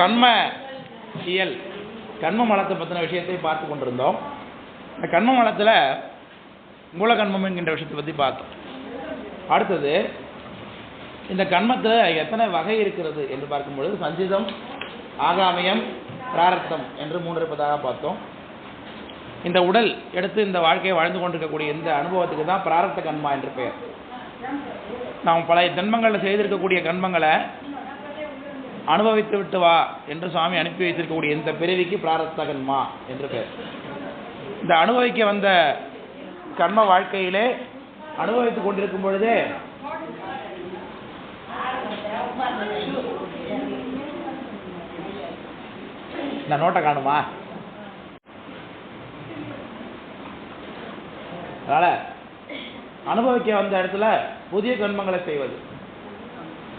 கண்ம இயல் கண்ம மலத்தை பற்றின விஷயத்தை பார்த்து கொண்டிருந்தோம். இந்த கண்ம மலத்தில் மூலகண்மம் என்கின்ற விஷயத்தை பற்றி பார்த்தோம். அடுத்தது இந்த கண்மத்தில் எத்தனை வகை இருக்கிறது என்று பார்க்கும் பொழுது சஞ்சிதம் ஆகாமியம் பிராரத்தம் என்று மூன்று இருப்பதாக பார்த்தோம். இந்த உடல் எடுத்து இந்த வாழ்க்கையை வாழ்ந்து கொண்டிருக்கக்கூடிய இந்த அனுபவத்துக்கு தான் பிராரத்த கண்மா என்று பெயர். நாம் பல ஜென்மங்களில் செய்திருக்கக்கூடிய கண்மங்களை அனுபவித்து விட்டு வா என்று சுவாமி அனுப்பி வைத்திருக்கக்கூடிய இந்த பிறவிக்கு பிராரத்த என்று பேர் இந்த அனுபவிக்க வந்த கர்ம வாழ்க்கையிலே அனுபவித்துக் கொண்டிருக்கும் பொழுதே இந்த நோட்டை காணுமா? அதனால அனுபவிக்க வந்த இடத்துல புதிய கர்மங்களை செய்வது.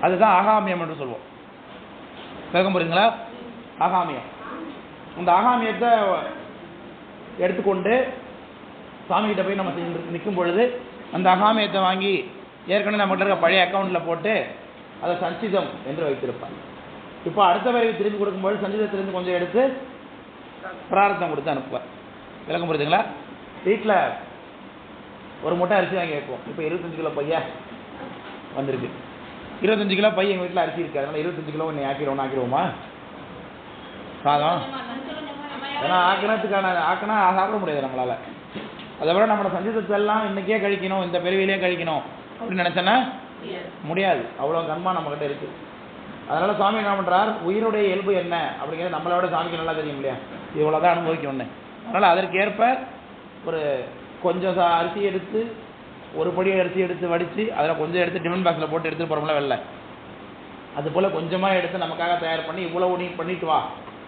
அதுதான் ஆகாமியம் என்று சொல்லுவோம் விளக்கம் போறீங்களா ஆகாமியம். அந்த ஆகாமியத்தை எடுத்துக்கொண்டு சாமிகிட்ட போய் நம்ம செஞ்சு நிற்கும் பொழுது அந்த அகாமியத்தை வாங்கி ஏற்கனவே நம்மகிட்ட இருக்க பழைய அக்கௌண்ட்டில் போட்டு அதை சஞ்சிதம் என்று வைத்திருப்பாங்க இப்போ அடுத்த பிறகு திரும்பி கொடுக்கும்போது சஞ்சிதத்திலிருந்து கொஞ்சம் எடுத்து பிரார்த்தம் கொடுத்து அனுப்புவார். விளக்கம் புரியுதுங்களா? வீட்டில் ஒரு மூட்டை அரிசி வாங்கி வைப்போம். இப்போ இருபத்தஞ்சு கிலோ பையா? வந்திருக்கு. இருபத்தஞ்சு கிலோ பையன் எங்கள் வீட்டில் அரிசி இருக்கு. அதனால் இருபத்தஞ்சு கிலோ ஒன்று ஆக்கிடுவோம் ஆக்கிடுவோமா? சாதம் ஏன்னா ஆக்கினத்துக்கான ஆக்கினா சாப்பிட முடியாது நம்மளால். அதை விட நம்மளோட சஞ்சிதத்தை எல்லாம் இன்றைக்கே கழிக்கணும் இந்த பெருவிலே கழிக்கணும். அப்படின்னு நினச்சேன்னா முடியாது. அவ்வளோ கண்மா நம்மக்கிட்ட இருக்குது அதனால் சுவாமி என்ன பண்ணுறார் உயிருடைய இயல்பு என்ன? அப்படிங்கிறது நம்மளை விட சாமிக்கு நல்லா தெரியும் இல்லையா? இவ்வளோ தான் அனுபவிக்கணும்னு. அதனால் அதற்கேற்ப ஒரு கொஞ்சம் அரிசி எடுத்து ஒரு பொடியை எடுத்து எடுத்து வடித்து அதில் கொஞ்சம் எடுத்து டிஃபன் பாக்ஸில் போட்டு எடுத்துகிட்டு போகிறோம்ல வெளில அது போல் கொஞ்சமாக எடுத்து நமக்காக தயார் பண்ணி இவ்வளோ நீ பண்ணிட்டு வா.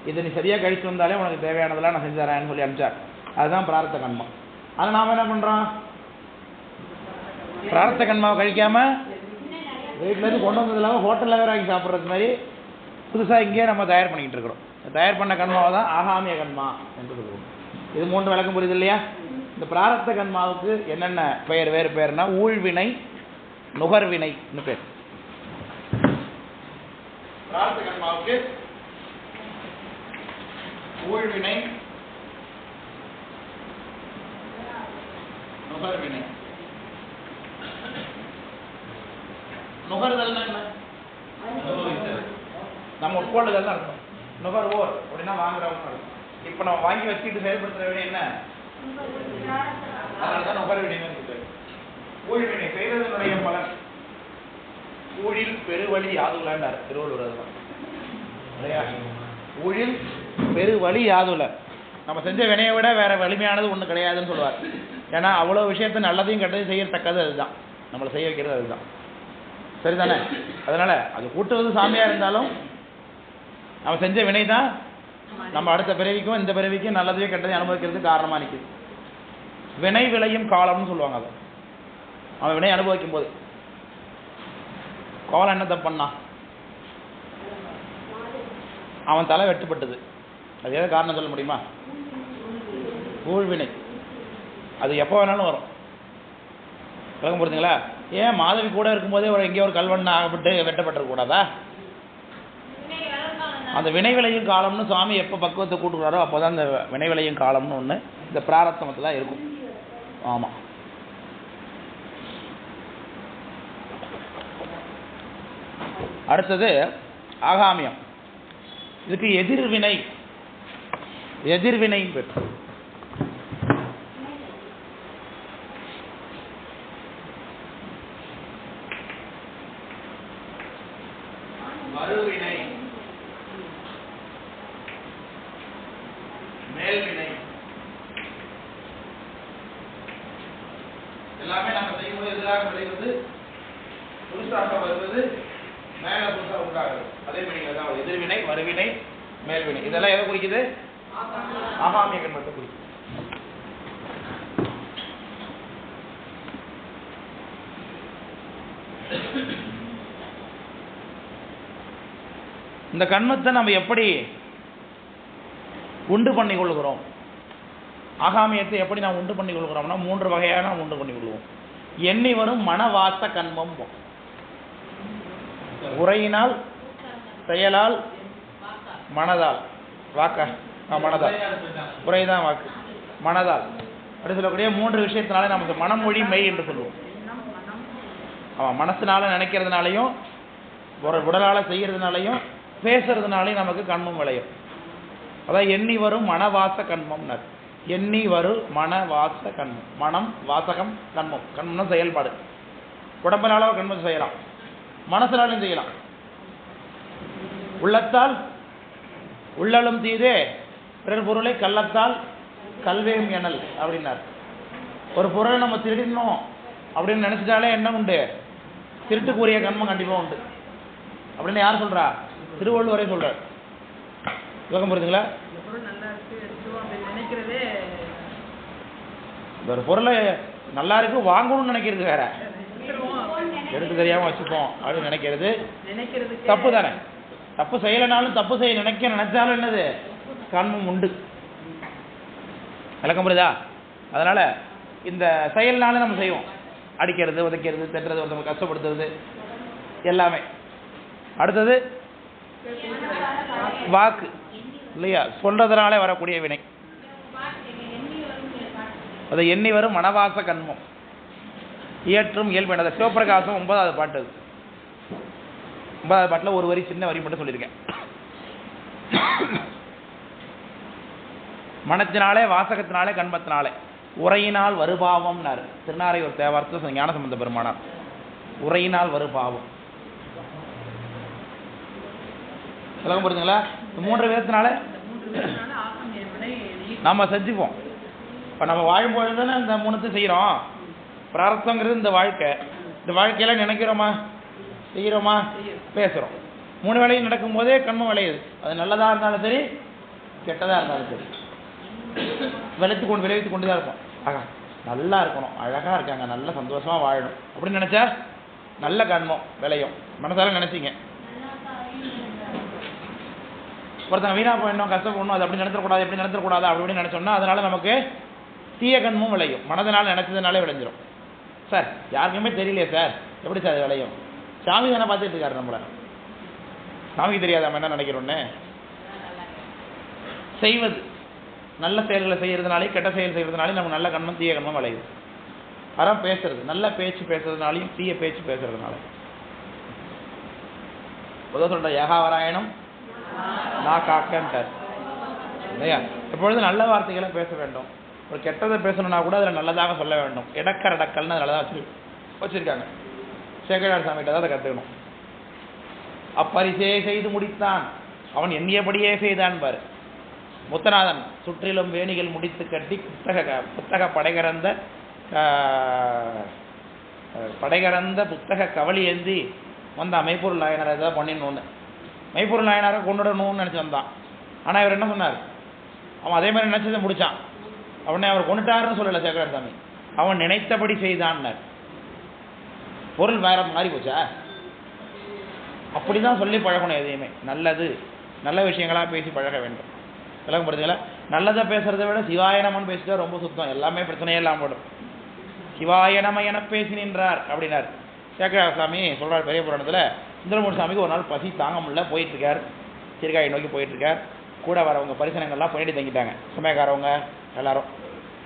இதை நீ சரியாக கழிச்சு வந்தாலே உனக்கு தேவையானதெல்லாம் நான் செஞ்சு தரேன்னு சொல்லி அனுப்பிச்சார். அதுதான் பிரார்த்த கண்மம் அதை நாம் என்ன பண்ணுறோம் பிரார்த்த கண்மாவை கழிக்காமல் வீட்டிலேருந்து கொண்டு வந்தது இல்லாமல் ஹோட்டலில் வேறு வாங்கி சாப்பிட்றது மாதிரி புதுசாக இங்கேயே நம்ம தயார் பண்ணிக்கிட்டு இருக்கிறோம். தயார் பண்ண கண்மாவை தான் ஆகாமிய கண்மா என்று சொல்லுவோம். இது மூன்று விளக்கம் புரியுது இல்லையா? இந்த பிராரத்த கர்மாவுக்கு என்னென்ன பெயர் வேறு பெயர்னா ஊழ்வினை நுகர்வினைன்னு பேர். பிராரத்த கர்மாவுக்கு ஊழ்வினை நுகர்வினை. நுகர்தல்னா என்ன? நம்ம உட்கொள்ளுதல் தான் அர்த்தம் நுகர்வோர் அப்படின்னா வாங்குறவங்க. இப்ப இப்போ நம்ம வாங்கி வச்சுட்டு செயல்படுத்துற விட என்ன? அதனால செய்ததனுடைய பலன். ஊழில் பெருவழி யாதுலன்னார் திருவள்ளுவர் அதுதான் இல்லையா? ஊழில் பெருவழி யாதுல. நம்ம செஞ்ச வினையை விட வேற வலிமையானது ஒன்றும் கிடையாதுன்னு சொல்லுவார். ஏன்னா அவ்வளோ விஷயத்த நல்லதையும் கெட்டதையும் செய்யத்தக்கது அதுதான். நம்மளை செய்ய வைக்கிறது அதுதான். சரிதானே? அதனால அது கூட்டுவது சாமியா இருந்தாலும் நம்ம செஞ்ச வினை தான் நம்ம அடுத்த பிறவிக்கும் இந்த பிறவிக்கும் நல்லதையும் கெட்டதையும் அனுபவிக்கிறதுக்கு காரணமா நிற்குது வினை விளையும் காலம்னு சொல்லுவாங்க அதை. அவன் வினை அனுபவிக்கும் போது. கோலம் என்ன தப்பு பண்ணான்? அவன் தலை வெட்டுப்பட்டது. அது ஏதாவது காரணம் சொல்ல முடியுமா? ஊழ்வினை அது எப்போ வேணாலும் வரும். விளக்கம் புரிஞ்சுங்களா ஏன் மாதவி கூட இருக்கும்போதே ஒரு எங்கேயோ ஒரு கல்வண்ண ஆகப்பட்டு வெட்டப்பட்டிருக்கூடாதா அந்த வினைவிளையும் காலம்னு சுவாமி எப்போ பக்குவத்தை கூட்டுக்கிறாரோ அப்போ தான் அந்த வினைவிளையும் காலம்னு ஒன்று இந்த பிராரத்தமத்தில் தான் இருக்கும். ஆமாம் அடுத்தது ஆகாமியம். இதுக்கு எதிர்வினை எதிர்வினை பெற்று மறுவினை மேல்வினை எல்லாமே நம்ம செய்யும்போது எதிராக விளைவது புதுசாக வருவது மேல புதுசாக உண்டாகுது அதே மாதிரி தான் எதிர்வினை மறுவினை மேல்வினை இதெல்லாம் எதை குறிக்குது ஆகாமிய கண்மத்தை குறிக்குது இந்த கண்மத்தை நம்ம எப்படி உண்டு பண்ணி கொள்கிறோம்? ஆகாமியத்தை எப்படி நாம் உண்டு பண்ணி கொள்கிறோம்னா மூன்று வகையாக நாம் உண்டு பண்ணி கொள்வோம். எண்ணி வரும் மனவாச கண்மம் உரையினால் செயலால் மனதால். வாக்கா? மனதால். உரைதான் வாக்கு. மனதால். அப்படி சொல்லக்கூடிய மூன்று விஷயத்தினாலே நமக்கு மனமொழி மெய் என்று சொல்லுவோம். ஆமாம் மனசுனால நினைக்கிறதுனாலையும் ஒரு உடலால் செய்கிறதுனாலையும் பேசுறதுனாலையும் நமக்கு கண்மம் விளையும். அதான் எண்ணி வரும் மனவாச கண்மம்னர். எண்ணி வரும் மனவாச கண்மம். மனம் வாசகம் கண்மம். கண்மம்னா செயல்பாடு. உடம்புனால ஒரு கண்மம் செய்யலாம். மனசுனாலும் செய்யலாம். உள்ளத்தால் உள்ளலும் தீதே பிறர் பொருளை கள்ளத்தால் கல்வேம் எனல் அப்படின்னார். ஒரு பொருளை நம்ம திருடணும் அப்படின்னு நினைச்சிட்டாலே என்ன உண்டு? திருட்டுக்குரிய கண்மம் கண்டிப்பா உண்டு. அப்படின்னு யார் சொல்றா? திருவள்ளுவரே சொல்றார். விளக்கம் புரியுதுங்களா ஒரு பொருளை நல்லா இருக்கு வாங்கணும்னு நினைக்கிறது வேற. எடுத்து தெரியாம வச்சுப்போம் அப்படின்னு நினைக்கிறது. தப்பு தானே. தப்பு செய்யலைனாலும் தப்பு செய்ய நினைக்க நினைச்சாலும் என்னது? கண்மம் உண்டு. விளக்கம் புரியுதா? அதனால இந்த செயல்னால நம்ம செய்வோம். அடிக்கிறது உதைக்கிறது திட்டுறது ஒருத்தவங்க கஷ்டப்படுத்துறது. எல்லாமே. அடுத்தது வாக்கு. இல்லையா? சொல்றதுனாலே வரக்கூடிய வினை. அதை எண்ணி வரும் மனவாச கண்மம். இயற்றும் இயல்பு சிவபிரகாசம் ஒன்பதாவது பாட்டு அது. ஒன்பதாவது பாட்டில் ஒரு வரி சின்ன வரி மட்டும் சொல்லியிருக்கேன். மனத்தினாலே வாசகத்தினாலே கண்மத்தினாலே. உரையினால் வருபாவம்னாரு. திருநாரை ஒரு தேவார்த்த ஞானசம்பந்த பெருமானார் உரையினால் வருபாவம். விளக்கம் புரிஞ்சுங்களா? மூன்று விதத்தினால நம்ம செஞ்சுப்போம் இப்போ நம்ம வாழும்பொழுது தானே இந்த மூணுத்து செய்கிறோம் பிரார்த்தங்கிறது இந்த வாழ்க்கை. இந்த வாழ்க்கையில நினைக்கிறோமா? செய்கிறோமா பேசுகிறோம் மூணு வேலையும் நடக்கும்போதே கண்மம் விளையுது. அது நல்லதாக இருந்தாலும் சரி கெட்டதாக இருந்தாலும் சரி. விளைத்து கொண்டு விளைவித்து கொண்டு தான் இருப்போம். ஆகா நல்லா இருக்கணும். அழகாக இருக்காங்க. நல்ல சந்தோஷமாக வாழணும். அப்படின்னு நினச்சா நல்ல கண்மம் விளையும். மனசால நினச்சிங்க. ஒருத்தங்க வீணா போயிடணும் கஷ்டப்படணும் அது அப்படி நடத்தக்கூடாது எப்படி நடத்தக்கூடாது அப்படி இப்படி நினைச்சோம்னா அதனால நமக்கு தீய கண்மும் விளையும். மனதனால் நினைச்சதுனாலே விளைஞ்சிரும். சார் யாருக்குமே தெரியலையே சார். எப்படி சார் அது விளையும்? சாமி தானே பார்த்துட்டு இருக்காரு நம்மளை. சாமிக்கு தெரியாத? நம்ம என்ன நினைக்கிறோன்னு செய்வது. நல்ல செயல்களை செய்யறதுனாலே கெட்ட செயல் செய்யறதுனாலே நமக்கு நல்ல கண்மம் தீய கண்மம் விளையுது. அதான் பேசுறது. நல்ல பேச்சு பேசுறதுனாலையும் தீய பேச்சு பேசுறதுனால. உதவ சொல்ற யகாவராயணம் நான் காக்கன்ட்டார் இல்லையா? எப்பொழுது நல்ல வார்த்தைகளை பேச வேண்டும். ஒரு கெட்டதை பேசணும்னா கூட அதில் நல்லதாக சொல்ல வேண்டும். இடக்கர் இடக்கல்னு நல்லதாக வச்சு வச்சிருக்காங்க. சேகரார் சாமிகிட்ட தான் அதை கற்றுக்கணும் அப்பரிசே செய்து முடித்தான். அவன் எண்ணியபடியே செய்தான் பாரு. முத்தநாதன் சுற்றிலும் வேணிகள் முடித்து கட்டி புத்தக புத்தக படைகறந்த ஆஹ், படைகறந்த புத்தக கவலி ஏந்தி வந்த மெய்ப்பொருள் நாயனரை ஏதாவது பண்ணிடணும்னு மெய்ப்பொருள் நாயனாரை கொண்டுடணும்னு நினச்சி வந்தான். ஆனால் இவர் என்ன சொன்னார்? அவன் அதே மாதிரி நினச்சதை முடிச்சான். அவனை அவர் கொண்டுட்டாருன்னு சொல்லலை சேகரார் சாமி அவன் நினைத்தபடி செய்தான்னார். பொருள் வேற மாறி போச்சா? அப்படிதான் சொல்லி பழகணும் எதையுமே. நல்லது. நல்ல விஷயங்களா பேசி பழக வேண்டும். விளக்கப்படுத்துங்களா நல்லதை பேசுறதை விட சிவாயனமன் பேசிட்டா ரொம்ப சுத்தம். எல்லாமே பிரச்சனையே இல்லாமல் போடும் சிவாயனம என பேசி நின்றார் அப்படின்னார். சேகரா சாமி சொல்றார் பெரிய புராணத்தில் சுந்தரமூர் சாமிக்கு ஒரு நாள் பசி தாங்க முடியல போயிட்டு இருக்கார் சீர்காழி நோக்கி போயிட்டு இருக்கார் கூட வரவங்க பரிசனங்கள்லாம் பண்ணிட்டு தங்கிட்டாங்க. சுமைக்காரவங்க எல்லாரும்.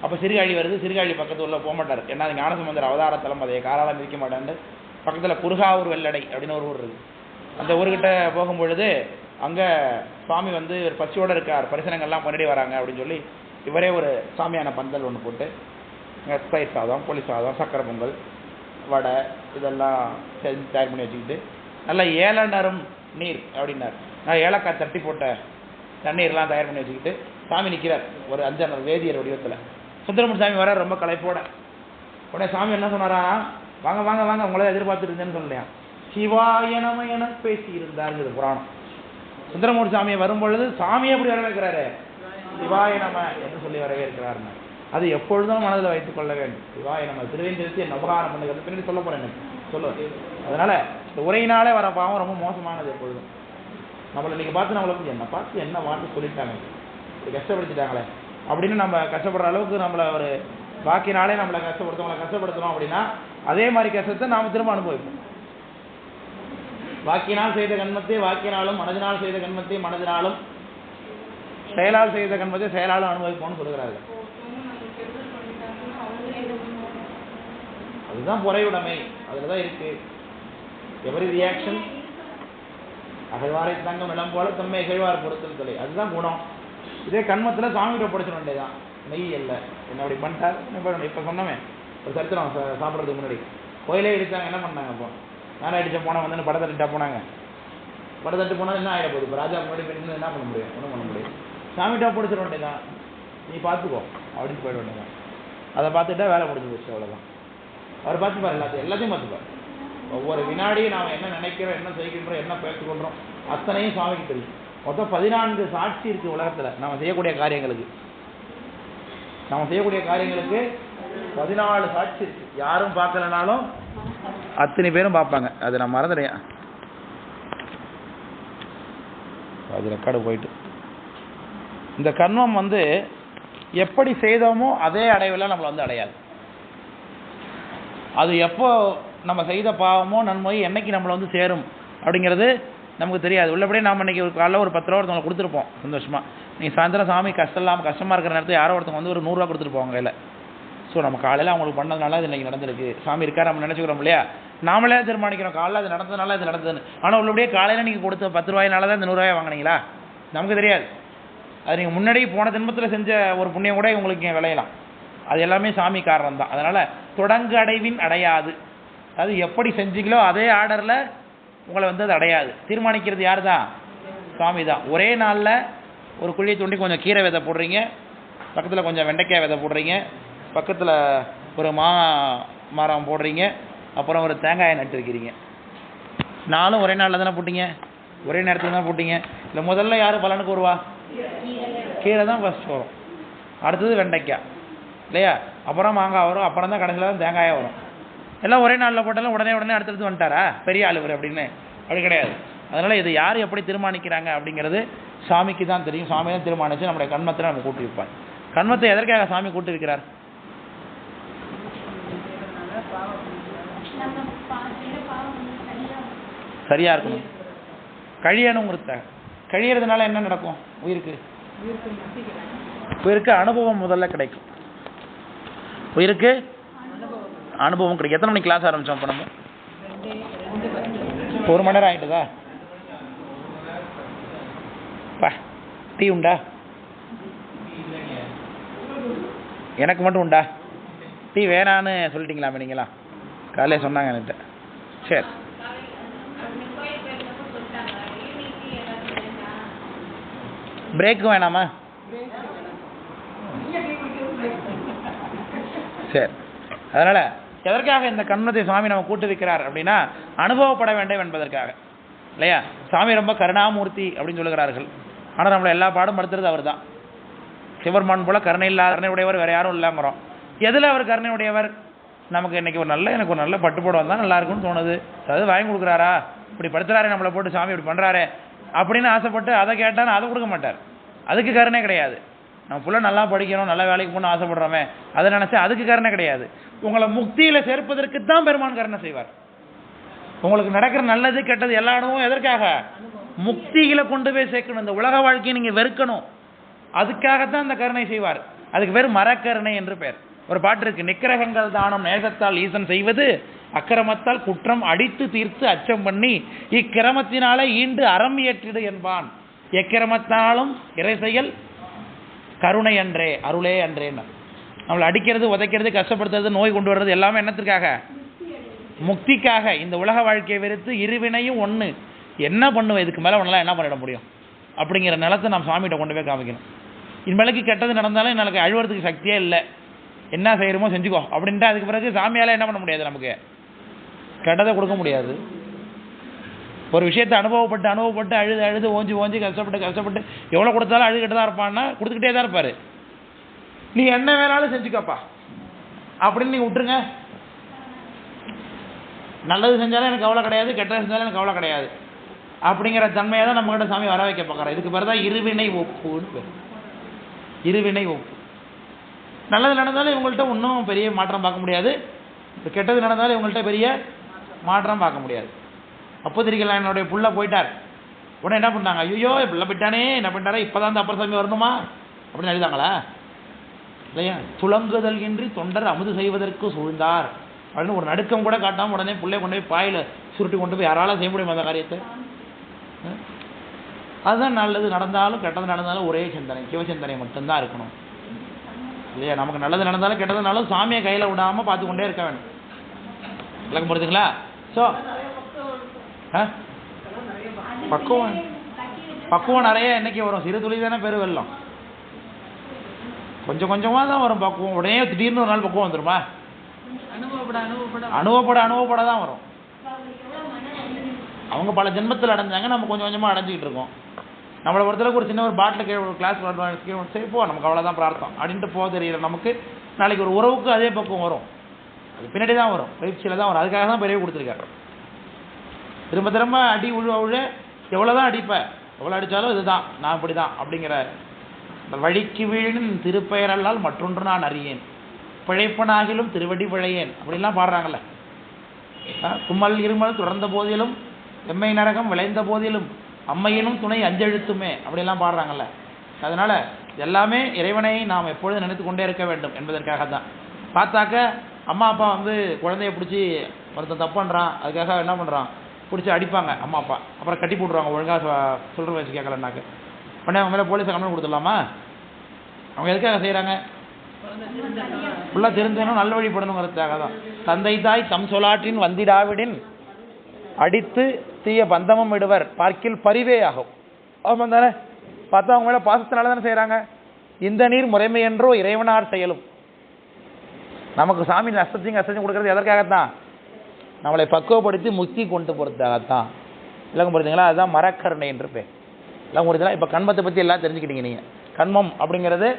அப்போ சிறுகாழி வருது சிறுகாழி பக்கத்து உள்ள போக மாட்டார். ஏன்னா அது ஞானசம்பந்தர் அவதார தலம் அதை காலால மிதிக்க மாட்டேன்னு பக்கத்தில் குருகாவூர் வெள்ளடை அப்படின்னு ஒரு ஊர் இருக்குது அந்த ஊர்கிட்ட போகும்பொழுது அங்கே சுவாமி வந்து ஒரு பசியோடு இருக்கார் பரிசனங்கள்லாம் முன்னாடி வராங்க அப்படின்னு சொல்லி இவரே ஒரு சாமியான பந்தல் ஒன்று போட்டு ஸ்பைஸ் சாதம் புளி சாதம் சக்கரை பொங்கல் வடை இதெல்லாம் செஞ்சு தயார் பண்ணி வச்சுக்கிட்டு நல்லா ஏல நரும் நீர் அப்படின்னார். நான் ஏலக்காய் தட்டி போட்ட தண்ணீர்லாம் தயார் பண்ணி வச்சுக்கிட்டு சாமி நிற்கிறார் ஒரு அஞ்சானர் வேதியர் வடிவத்தில். சுந்தரமூர்த்தி சாமி வர ரொம்ப களைப்போட. உடனே சாமி என்ன சொன்னாரா வாங்க வாங்க வாங்க உங்களே எதிர்பார்த்துட்டு இருந்தேன்னு சொல்லலையா சிவாய நம என பேசி இருந்தாருங்கிறது புராணம். சுந்தரமூர்த்தி சாமியை வரும்பொழுது சாமியை எப்படி வரவேற்கிறாரு? சிவாய நம என்று சொல்லி வரவேற்கிறாருன்னு அது எப்பொழுதும் மனதில் வைத்துக் கொள்ள வேண்டும். சிவாய நம்ம திருவேந்திரத்தை நபகாரம் பண்ணுகிறது? பின்னாடி சொல்ல போறேன் எனக்கு. சொல்லுவேன் அதனால இந்த உரையினாலே வர பாவம் ரொம்ப மோசமானது எப்பொழுதும். நம்மளை இன்னைக்கு பார்த்து நம்மளை என்ன? பார்த்து என்ன வார்த்தை சொல்லிட்டாங்க? கஷ்டப்படுத்திட்டாங்களே. அப்படின்னு நம்ம கஷ்டப்படுற அளவுக்கு நம்மளை ஒரு பாக்கினாலே நம்மளை கஷ்டப்படுத்தவங்களை கஷ்டப்படுத்தணும் அப்படின்னா அதே மாதிரி கஷ்டத்தை நாம திரும்ப அனுபவிப்போம். வாக்கினால் செய்த கண்மத்தை வாக்கினாலும் மனதினால் செய்த கண்மத்தை மனதினாலும் செயலால் செய்த கண்மத்தை செயலாலும் அனுபவிப்போம்னு சொல்கிறார்கள் அதுதான் பொறையுடைமை. அதில் தான் இருக்கு. எவரி ரியாக்ஷன் அகழ்வாரை தங்கம் இடம் போல தம்மை இகழ்வார் பொறுத்தல் தலை. அதுதான் குணம். இதே கண்மத்தில் சாமிகிட்ட படிச்சிட வேண்டியதான் நெய் அல்ல. என்ன அப்படி பண்ணிட்டார்? இப்போ சொன்னமே. ஒரு சரித்திரம் சாப்பிட்றதுக்கு முன்னாடி. கோயிலே இடிச்சாங்க என்ன பண்ணாங்க அப்போ? மேலே அடித்த போனால் வந்து படத்தை தட்டா போனாங்க. படத்தை தட்டு போனால் என்ன ஆகிட போகுது? இப்போ ராஜா முன்னாடி போய் என்ன பண்ண முடியும்? ஒன்றும் பண்ண முடியும் சாமிகிட்ட பிடிச்சிட வேண்டியதான் நீ பார்த்துக்கோ அப்படின்னு போயிட வேண்டியதான் அதை பார்த்துட்டா வேலை முடிஞ்சு போச்சு அவ்வளோதான் அவர் பார்த்துப்பார் எல்லாத்தையும். எல்லாத்தையும் பார்த்துப்பார் ஒவ்வொரு வினாடியும் நாம் என்ன நினைக்கிறோம் என்ன செய்கின்றோம் என்ன பேசிக்கொள்கிறோம் அத்தனையும் சுவாமிக்கு தெரியும். மொத்தம் பதினான்கு சாட்சி இருக்கு உலகத்துல. நம்ம செய்யக்கூடிய காரியங்களுக்கு. நம்ம செய்யக்கூடிய காரியங்களுக்கு பதினாலு சாட்சி இருக்கு. யாரும் பார்க்கலனாலும் அத்தனை பேரும் பார்ப்பாங்க. அது நான் மறந்துடுறேன் அது ரெக்கார்டு போயிட்டு. இந்த கர்மம் வந்து எப்படி செய்தோமோ அதே அடைவில் நம்மளை வந்து அடையாது. அது எப்போ நம்ம செய்த பாவமோ நன்மையோ என்னைக்கு நம்மளை வந்து சேரும் அப்படிங்கிறது நமக்கு தெரியாது. உள்ளபடியே நாம் இன்னைக்கு ஒரு காலைல ஒரு பத்து ரூபா ஒருத்தவங்களுக்கு கொடுத்துருப்போம். சந்தோஷமா. நீங்கள் சாயந்தரம் சாமி கஷ்டம் இல்லாமல் கஷ்டமாக இருக்கிற நேரத்தில் யாரோ ஒருத்தவங்க வந்து ஒரு நூறுரூவா கொடுத்துருப்போம் கையில். ஸோ நம்ம காலையில் அவங்களுக்கு பண்ணதுனால அது இன்னைக்கு நடந்திருக்கு. சாமி இருக்கார் நம்ம நினச்சிக்கிறோம் இல்லையா? நாமளே தீர்மானிக்கிறோம். காலைல அது நடந்ததுனால அது நடந்ததுன்னு. ஆனால் உள்ளபடியே காலையில் நீங்கள் கொடுத்த பத்து ரூபாயினால தான் இந்த நூறுரூவாய் வாங்குனீங்களா? நமக்கு தெரியாது. அது நீங்கள் முன்னாடி போன ஜென்மத்தில் செஞ்ச ஒரு புண்ணியம் கூட உங்களுக்கு இங்கே விளையலாம். அது எல்லாமே சாமி காரணம் தான். அதனால் தொடங்கு அடைவின் அடையாது. அது எப்படி செஞ்சீங்களோ அதே ஆர்டரில் உங்களை வந்து அது அடையாது. தீர்மானிக்கிறது யார் தான் சாமி தான். ஒரே நாளில் ஒரு குழியை தூண்டி கொஞ்சம் கீரை விதை போடுறீங்க. பக்கத்தில் கொஞ்சம் வெண்டைக்காய் விதை போடுறீங்க. பக்கத்தில் ஒரு மா மரம் போடுறீங்க அப்புறம் ஒரு தேங்காயை நட்டுருக்கிறீங்க நாலும் ஒரே நாளில் தானே போட்டீங்க? ஒரே நேரத்தில் தான் போட்டீங்க? இல்லை முதல்ல யார் பலனுக்கு வருவா? கீரை தான் ஃபஸ்ட் வரும். அடுத்தது வெண்டைக்காய். இல்லையா? அப்புறம் மாங்காய் வரும் அப்புறம் தான் கடைசியில் தான் தேங்காயாக வரும். எல்லாம் ஒரே நாளில் போட்டாலும் உடனே உடனே அடுத்தடுத்து வந்துட்டாரா? பெரிய ஆளுவர் அப்படின்னு. அப்படி கிடையாது. அதனால் இது யார் எப்படி தீர்மானிக்கிறாங்க அப்படிங்கிறது சாமிக்கு தான் தெரியும். சாமி தான் தீர்மானித்து நம்முடைய கண்மத்தில் நம்ம கூட்டி வைப்பார் கண்மத்தை எதற்காக சாமி கூட்டி வைக்கிறார் சரியா இருக்கணும். கழியணுங்கிறத கழியறதுனால என்ன நடக்கும்? உயிருக்கு. உயிருக்கு அனுபவம் முதல்ல கிடைக்கும். உயிருக்கு அனுபவம் கிடைக்கும். எத்தனை மணிக்கு கிளாஸ் ஆரம்பிச்சோம் இப்போ நம்ம? ஒரு மணி நேரம் ஆயிட்டுதா? பா டீ உண்டா? எனக்கு மட்டும் உண்டா? டீ வேணான்னு சொல்லிட்டீங்களாமே நீங்களா காலையில் சொன்னாங்க என்கிட்ட. சரி. பிரேக் வேணாமா? சரி. அதனால எதற்காக இந்த கண்ணத்தை சுவாமி நம்ம கூட்டு வைக்கிறார் அப்படின்னா அனுபவப்பட வேண்டும் என்பதற்காக. இல்லையா? சாமி ரொம்ப கருணாமூர்த்தி அப்படின்னு சொல்லுகிறார்கள். ஆனால் நம்மளை எல்லா பாடும் படுத்துறது அவர் தான் சிவர்மான் போல கருணை இல்லாத கருணை உடையவர் வேற யாரும் இல்லாமறோம் எதில் அவர் கருணை உடையவர்? நமக்கு இன்னைக்கு ஒரு நல்ல எனக்கு ஒரு நல்ல பட்டு போட வந்தால் நல்லா இருக்கும்னு தோணுது. அதாவது வாங்கி கொடுக்குறாரா? இப்படி படுத்துறாரே நம்மளை போட்டு சாமி இப்படி பண்ணுறாரு அப்படின்னு ஆசைப்பட்டு அதை கேட்டால் அதை கொடுக்க மாட்டார். அதுக்கு கருணை கிடையாது. நம்ம புள்ள நல்லா படிக்கணும் நல்ல வேலைக்கு போகணும்னு ஆசைப்படுறோமே அதை நினச்சா அதுக்கு கருணை கிடையாது. உங்களை முக்தியில் சேர்ப்பதற்கு தான் பெருமான் கருணை செய்வார். உங்களுக்கு நடக்கிற நல்லது கெட்டது எல்லா இடமும் எதற்காக? முக்தியில கொண்டு போய் சேர்க்கணும். இந்த உலக வாழ்க்கையை நீங்க வெறுக்கணும். அதுக்காகத்தான் அந்த கருணை செய்வார். அதுக்கு பேர் மரக்கருணை என்று பெயர் ஒரு பாட்டு இருக்கு நிக்கிரகங்கள் தானம் நேசத்தால் ஈசன் செய்வது அக்கிரமத்தால் குற்றம் அடித்து தீர்த்து அச்சம் பண்ணி இக்கிரமத்தினாலே ஈண்டு அறம் இயற்றிடு என்பான். எக்கிரமத்தாலும் இறை செயல் கருணை அன்றே அருளே அன்றேன்னு நம்மளை அடிக்கிறது உதைக்கிறது கஷ்டப்படுத்துறது நோய் கொண்டு வர்றது எல்லாமே என்னத்திற்காக? முக்திக்காக. இந்த உலக வாழ்க்கையை வெறுத்து இருவினையும் ஒன்று என்ன பண்ணுவேன் இதுக்கு மேலே உன்னால என்ன பண்ணிட முடியும்? அப்படிங்கிற நிலத்தை நாம் சாமிகிட்ட கொண்டு போய் காமிக்கணும். இனிமேலுக்கு கெட்டது நடந்தாலும் எனக்கு அழுவுறதுக்கு சக்தியே இல்லை. என்ன செய்கிறோமோ செஞ்சுக்கோ. அப்படின்ட்டு அதுக்கு பிறகு சாமியால் என்ன பண்ண முடியாது நமக்கு? கெட்டதை கொடுக்க முடியாது. ஒரு விஷயத்தை அனுபவப்பட்டு அனுபவப்பட்டு அழுது அழுது ஓஞ்சி ஓஞ்சி கஷ்டப்பட்டு கஷ்டப்பட்டு எவ்வளோ கொடுத்தாலும் அழுதுகிட்டு தான் இருப்பான்னா கொடுத்துக்கிட்டே தான் இருப்பார். நீ என்ன வேணாலும் செஞ்சுக்கப்பா. அப்படின்னு நீ விட்டுருங்க. நல்லது செஞ்சாலும் எனக்கு கவலை கிடையாது கெட்டது செஞ்சாலும் எனக்கு கவலை கிடையாது. அப்படிங்கிற தன்மையை தான் நம்மகிட்ட சாமி வர வைக்க பார்க்குறோம் இதுக்கு பேர் தான் இருவினை ஒப்புன்னு பேர். இருவினை ஒப்பு. நல்லது நடந்தாலும் இவங்கள்ட்ட ஒன்றும் பெரிய மாற்றம் பார்க்க முடியாது. கெட்டது நடந்தாலும் இவங்கள்ட்ட பெரிய மாற்றம் பார்க்க முடியாது. அப்போதிரிகள் என்னுடைய புள்ள போயிட்டார். உடனே என்ன பண்ணாங்க ஐயோ பிள்ளை போயிட்டானே என்ன பண்ணிட்டாரா? இப்பதான் அந்த அப்பர் சாமி வரணுமா? அப்படின்னு எழுதாங்களா இல்லையா? துளங்குதல் இன்றி தொண்டர் அமுது செய்வதற்கு சூழ்ந்தார். அப்படின்னு ஒரு நடுக்கம் கூட காட்டாமல் உடனே பிள்ளைய கொண்டு போய் பாயில் சுருட்டி கொண்டு போய் யாரால செய்ய முடியுமா அந்த காரியத்தை? அதுதான் நல்லது நடந்தாலும் கெட்டது நடந்தாலும் ஒரே சிந்தனை. சிவசிந்தனை மட்டும்தான் இருக்கணும். இல்லையா? நமக்கு நல்லது நடந்தாலும் கெட்டது நடந்தாலும் சாமியை கையில் விடாமல் பார்த்து கொண்டே இருக்க வேணும். விளக்கம் புரியுதுங்களா ஸோ பக்குவம். பக்குவம் நிறைய என்னைக்கு வரும். சிறு துளி தானே பெரு வெள்ளம். கொஞ்சம் கொஞ்சமா தான் வரும் பக்குவம். உடனே திடீர்னு ஒரு நாள் பக்குவம் வந்துருமா? அனுபவப்பட அனுபவப்பட. தான் வரும். அவங்க பல ஜென்மத்தில் அடைஞ்சாங்க. நம்ம கொஞ்சம் கொஞ்சமா அடைஞ்சிக்கிட்டு இருக்கோம். நம்மளை பொறுத்தளவுக்கு ஒரு சின்ன ஒரு பாட்டில் கீழே ஒரு கிளாஸ் சரி போ நமக்கு அவ்வளோதான் பிரார்த்தம். அப்படின்ட்டு போக தெரியல. நமக்கு நாளைக்கு ஒரு உறவுக்கு அதே பக்குவம் வரும். அது பின்னாடி தான் வரும். பயிற்சியில் தான் வரும். அதுக்காக தான் பெரிய கொடுத்துருக்காரு. திரும்ப திரும்ப அடி உழு உழு எவ்வளோ தான் அடிப்பேன் எவ்வளோ அடித்தாலும் இதுதான் நான் இப்படி தான் அப்படிங்கிற வழிக்கு வீழின் திருப்பெயரல்லால் மற்றொன்று நான் அறியேன். பிழைப்பனாகிலும் திருவடி பிழையேன். அப்படிலாம் பாடுறாங்கல்ல. கும்மல் இருமல் தொடர்ந்த போதிலும் எம்மை நரகம் விளைந்த போதிலும் அம்மையினும் துணை அஞ்செழுத்துமே அப்படிலாம் பாடுறாங்கல்ல. அதனால எல்லாமே இறைவனை நாம் எப்பொழுதும் நினைத்து கொண்டே இருக்க வேண்டும் என்பதற்காக தான் பார்த்தாக்க அம்மா அப்பா வந்து குழந்தைய பிடிச்சி ஒருத்தன் தப்பு பண்ணுறான் அதுக்காக என்ன பண்ணுறான் பிடிச்சி அடிப்பாங்க அம்மா அப்பா. அப்புறம் கட்டி போட்டுருவாங்க ஒழுங்காக சொல்கிற வயசு கேட்கலன்னாக்க உடனே அவங்க மேலே போலீஸை கம்ப்ளைண்ட் கொடுத்துடலாமா? அவங்க எதுக்காக செய்கிறாங்க ஃபுல்லாக தெரிஞ்சனும் நல்ல வழிபடணுங்கிறதுக்காக தான். தந்தை தாய் தம் சொலாற்றின் வந்திடாவிடின் அடித்து தீய பந்தமும் விடுவர் பார்க்கில் பரிவே ஆகும். ஆமாம் தானே பார்த்தா அவங்க மேலே பாசத்தினால தானே செய்கிறாங்க இந்த நீர் முறைமை என்றோ இறைவனார் செயலும். நமக்கு சாமி நஷ்டத்தையும் கஷ்டத்தையும் கொடுக்கறது எதற்காகத்தான்? நம்மளை பக்குவப்படுத்தி முக்தி கொண்டு போகிறதுக்காகத்தான் இல்லைங்க புரியுதுங்களா? அதுதான் மரக்கருணை என்று பேர். எல்லாம் புரியுதுங்களா? இப்போ கண்மத்தை பற்றி எல்லாம் தெரிஞ்சுக்கிட்டீங்க நீங்கள் கண்மம் அப்படிங்கிறது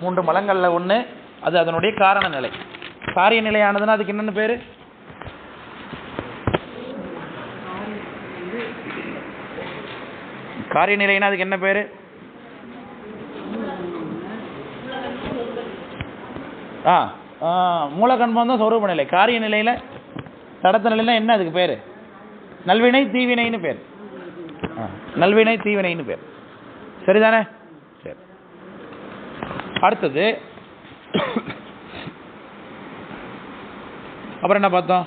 மூன்று மலங்களில் ஒன்று அது அதனுடைய காரண நிலை காரிய நிலையானதுன்னா அதுக்கு என்னென்ன பேர்? காரிய நிலைன்னா அதுக்கு என்ன பேர்? ஆ. மூல மூலகண்மம் தான் சொரூப நிலை. காரிய நிலையில் தடத்த நிலையில் என்ன அதுக்கு பேர்? நல்வினை தீவினைன்னு பேர். நல்வினை தீவினைன்னு பேர். சரிதானே? சரி. அடுத்தது அப்புறம் என்ன பார்த்தோம்?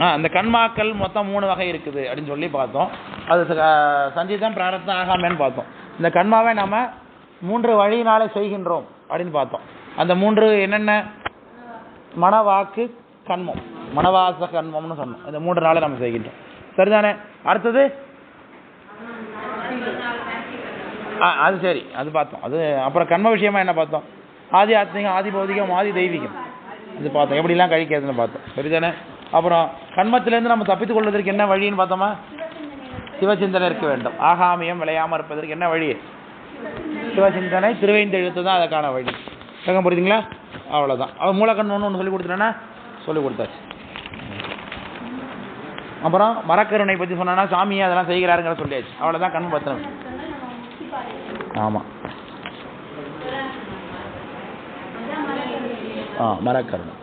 ஆ அந்த கண்மாக்கள் மொத்தம் மூணு வகை இருக்குது அப்படின்னு சொல்லி பார்த்தோம். அது ச- பிராரத்தம் ஆகாமேன்னு பார்த்தோம். இந்த கண்மாவை நாம மூன்று வழியினாலே செய்கின்றோம். அப்படின்னு பார்த்தோம். அந்த மூன்று என்னென்ன? மனவாக்கு கண்மம். மனவாச கண்மம்னு சொன்னோம். இந்த மூன்று நாளை நம்ம செய்கின்றோம். சரிதானே? அடுத்தது? அது சரி. அது பார்த்தோம். அது அப்புறம் கண்ம விஷயமா என்ன பார்த்தோம்? ஆதி ஆத்மிகம் ஆதி பௌதிகம் ஆதி தெய்வீகம். இது பார்த்தோம். எப்படிலாம் கழிக்கிறதுன்னு பார்த்தோம். சரிதானே? அப்புறம் கண்மத்திலேருந்து நம்ம தப்பித்துக் கொள்வதற்கு என்ன வழின்னு பார்த்தோமா? சிவசிந்தனை இருக்க வேண்டும். ஆகாமியம் விளையாமல் இருப்பதற்கு என்ன வழி? சிவசிந்தனை திருவைந்தெழுத்து தான் அதுக்கான வழி. கேட்க புரியுதுங்களா? அவ்வளோதான் அவன் மூலக்கண் ஒன்று ஒன்று சொல்லி கொடுத்துட்டேன்னா சொல்லி கொடுத்தாச்சு. அப்புறம் மரக்கருணை பற்றி சொன்னா சாமியை அதெல்லாம் செய்கிறாருங்கிற சொல்லியாச்சு. அவ்வளோதான் கண் பத்திரம். ஆமாம் ஆ மரக்கருணை.